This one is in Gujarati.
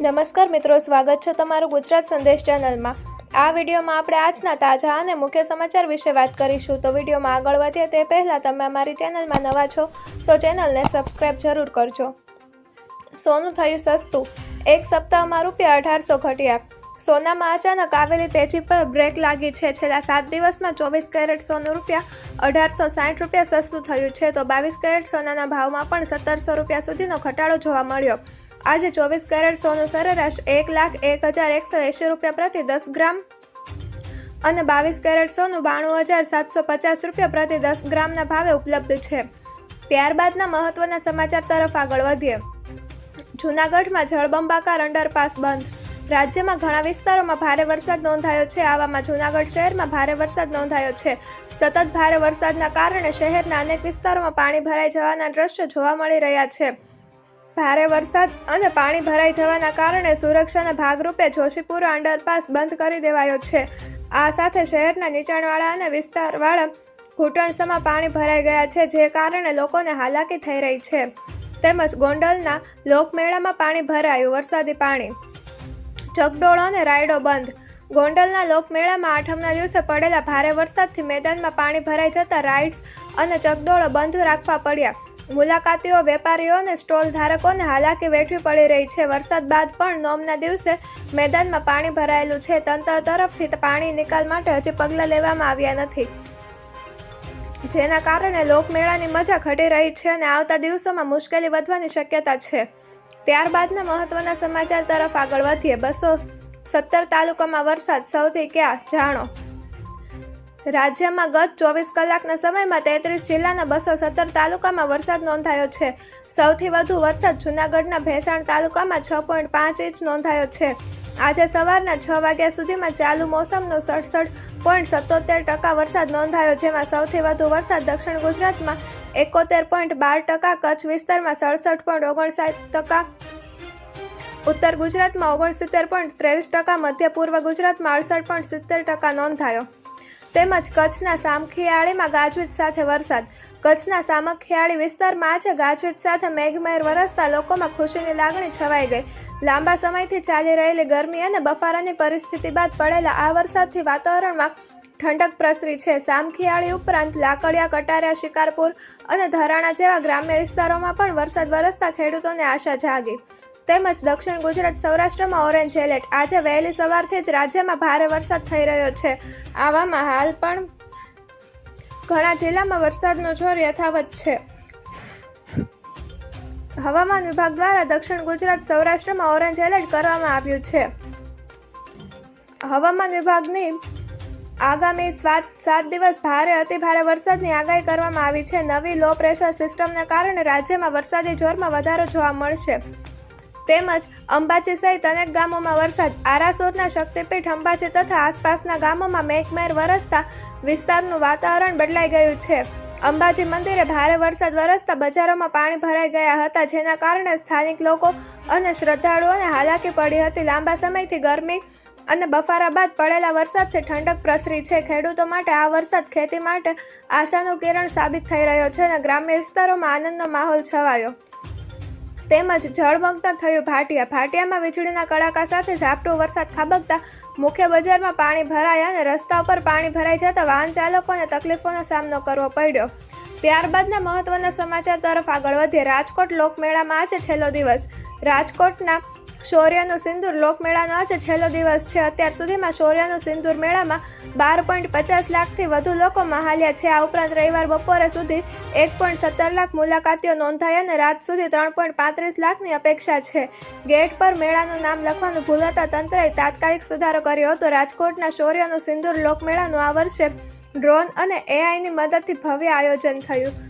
નમસ્કાર મિત્રો, સ્વાગત છે તમારું ગુજરાત સંદેશ ચેનલમાં. આ વિડીયોમાં આપણે આજના તાજા અને મુખ્ય સમાચાર વિશે વાત કરીશું. તો વિડીયોમાં આગળ વધીએ તે પહેલાં તમે અમારી ચેનલમાં નવા છો, તો ચેનલને સબસ્ક્રાઇબ જરૂર કરજો. સોનું થયું સસ્તું. એક સપ્તાહમાં રૂપિયા અઢારસો ઘટ્યા. સોનામાં અચાનક આવેલી તેજી પર બ્રેક લાગી છે. છેલ્લા સાત દિવસમાં ચોવીસ કેરેટ સોનું રૂપિયા અઢારસો સાઠ રૂપિયા સસ્તું થયું છે. તો બાવીસ કેરેટ સોનાના ભાવમાં પણ સત્તરસો રૂપિયા સુધીનો ઘટાડો જોવા મળ્યો. આજે ચોવીસ કેરેટ સોનું સરેરાશ એક લાખ એક હજાર એકસો એંશી રૂપિયા પ્રતિ દસ ગ્રામ. અને બાવીસ કેરેટ સોનું બાણું હજાર સાતસો પચાસ રૂપિયા પ્રતિ દસ ગ્રામના ભાવે ઉપલબ્ધ છે. ત્યારબાદના મહત્વના સમાચાર તરફ આગળ વધીએ. જૂનાગઢમાં જળબંબાકાર અંડરપાસ બંધ. રાજ્યમાં ઘણા વિસ્તારોમાં ભારે વરસાદ નોંધાયો છે. આવામાં જૂનાગઢ શહેરમાં ભારે વરસાદ નોંધાયો છે. સતત ભારે વરસાદના કારણે શહેરના અનેક વિસ્તારોમાં પાણી ભરાઈ જવાના દ્રશ્યો જોવા મળી રહ્યા છે. ભારે વરસાદ અને પાણી ભરાઈ જવાના કારણે સુરક્ષાના ભાગરૂપે જોશીપુરા અંડરપાસ બંધ કરી દેવાયો છે. આ સાથે શહેરના નીચાણવાળા અને વિસ્તારવાળા ઘૂંટણસમાં પાણી ભરાઈ ગયા છે, જે કારણે લોકોને હાલાકી થઈ રહી છે. તેમજ ગોંડલના લોકમેળામાં પાણી ભરાયું, વરસાદી પાણી. ચકડોળો અને રાયડો બંધ. ગોંડલના લોકમેળામાં આઠમના દિવસે પડેલા ભારે વરસાદથી મેદાનમાં પાણી ભરાઈ જતા રાઇડ્સ અને ચકડોળો બંધ રાખવા પડ્યા. મુલાકાતીઓ, વેપારીઓ અને સ્ટોલ ધારકોને હાલાકી વેઠવી પડી રહી છે. વરસાદ બાદ પણ નોમના દિવસે મેદાનમાં પાણી ભરાયેલું છે. તંત્ર તરફથી પાણી નિકાલ માટે હજી પગલાં લેવામાં આવ્યા નથી. જેના કારણે લોકમેળાની મજા ઘટી રહી છે અને આવતા દિવસોમાં મુશ્કેલી વધવાની શક્યતા છે. ત્યારબાદના મહત્વના સમાચાર તરફ આગળ વધીએ. બસો સત્તર તાલુકામાં વરસાદ. સૌથી ક્યાં? જાણો. રાજ્યમાં ગત ચોવીસ કલાકના સમયમાં તેત્રીસ જિલ્લાના બસો સત્તર તાલુકામાં વરસાદ નોંધાયો છે. સૌથી વધુ વરસાદ જૂનાગઢના ભેસાણ તાલુકામાં છ પોઈન્ટ પાંચ ઇંચ નોંધાયો છે. આજે સવારના છ વાગ્યા સુધીમાં ચાલુ મોસમનો સડસઠ પોઈન્ટ સત્તોતેર ટકા વરસાદ નોંધાયો, જેમાં સૌથી વધુ વરસાદ દક્ષિણ ગુજરાતમાં એકોતેર પોઈન્ટ બાર ટકા, કચ્છ વિસ્તારમાં સડસઠ પોઈન્ટ ઓગણસાઠ ટકા, ઉત્તર ગુજરાતમાં ઓગણસિત્તેર પોઈન્ટ ત્રેવીસ ટકા, મધ્ય પૂર્વ ગુજરાતમાં અડસઠ પોઈન્ટ સિત્તેર ટકા નોંધાયો. તેમજ કચ્છના સામખિયાળીમાં ગાજવીજ સાથે વરસાદ. કચ્છના સામખિયાળી વિસ્તારમાં આજે ગાજવીજ સાથે મેઘમહેર વરસતા લોકોમાં ખુશીની લાગણી છવાઈ ગઈ. લાંબા સમયથી ચાલી રહેલી ગરમી અને બફારાની પરિસ્થિતિ બાદ પડેલા આ વરસાદથી વાતાવરણમાં ઠંડક પ્રસરી છે. સામખિયાળી ઉપરાંત લાકડિયા, કટારિયા, શિકારપુર અને ધરાણા જેવા ગ્રામ્ય વિસ્તારોમાં પણ વરસાદ વરસતા ખેડૂતોને આશા જાગી. તેમજ દક્ષિણ ગુજરાત સૌરાષ્ટ્રમાં ઓરેન્જ એલર્ટ. આજે વહેલી સવારથી જ રાજ્યમાં ભારે વરસાદ થઈ રહ્યો છે. આવામાં હાલ પણ ઘણા જિલ્લામાં વરસાદનો જોર યથાવત છે. હવામાન વિભાગ દ્વારા દક્ષિણ ગુજરાત સૌરાષ્ટ્રમાં ઓરેન્જ એલર્ટ કરવામાં આવ્યું છે. હવામાન વિભાગની આગામી સાત સાત દિવસ ભારે, અતિભારે વરસાદની આગાહી કરવામાં આવી છે. નવી લો પ્રેશર સિસ્ટમને કારણે રાજ્યમાં વરસાદી જોરમાં વધારો જોવા મળશે. તેમજ અંબાજી સહિત અનેક ગામોમાં વરસાદ. આરાસોરના શક્તિપીઠ અંબાજી તથા આસપાસના ગામોમાં મેઘમહેર વરસતા વિસ્તારનું વાતાવરણ બદલાઈ ગયું છે. અંબાજી મંદિરે ભારે વરસાદ વરસતા બજારોમાં પાણી ભરાઈ ગયા હતા, જેના કારણે સ્થાનિક લોકો અને શ્રદ્ધાળુઓને હાલાકી પડી હતી. લાંબા સમયથી ગરમી અને બફારા બાદ પડેલા વરસાદથી ઠંડક પ્રસરી છે. ખેડૂતો માટે આ વરસાદ ખેતી માટે આશાનું કિરણ સાબિત થઈ રહ્યો છે અને ગ્રામ્ય વિસ્તારોમાં આનંદનો માહોલ છવાયો. તેમજ જળમગ્ન થયું ભાટિયા. ભાટિયામાં વીજળીના કડાકા સાથે ઝાપટો વરસાદ ખાબકતા મુખ્ય બજારમાં પાણી ભરાયા અને રસ્તા ઉપર પાણી ભરાઈ જતા વાહન ચાલકોને તકલીફોનો સામનો કરવો પડ્યો. ત્યારબાદના મહત્વના સમાચાર તરફ આગળ વધીએ. રાજકોટ લોકમેળામાં આજે છેલ્લો દિવસ. રાજકોટના શૌર્યનું સિંદૂર લોકમેળાનો આજે છેલ્લો દિવસ છે. અત્યાર સુધીમાં શૌર્યનું સિંદૂર મેળામાં બાર પોઈન્ટ પચાસ લાખથી વધુ લોકો મહાલ્યા છે. આ ઉપરાંત રવિવાર બપોરે સુધી એક પોઈન્ટ સત્તર લાખ મુલાકાતીઓ નોંધાયા અને રાત સુધી ત્રણ પોઈન્ટ પાંત્રીસ લાખની અપેક્ષા છે. ગેટ પર મેળાનું નામ લખવાનું ભૂલાતા તંત્રએ તાત્કાલિક સુધારો કર્યો હતો. રાજકોટના શૌર્યનું સિંદૂર લોકમેળાનું આ વર્ષે ડ્રોન અને એઆઈની મદદથી ભવ્ય આયોજન થયું.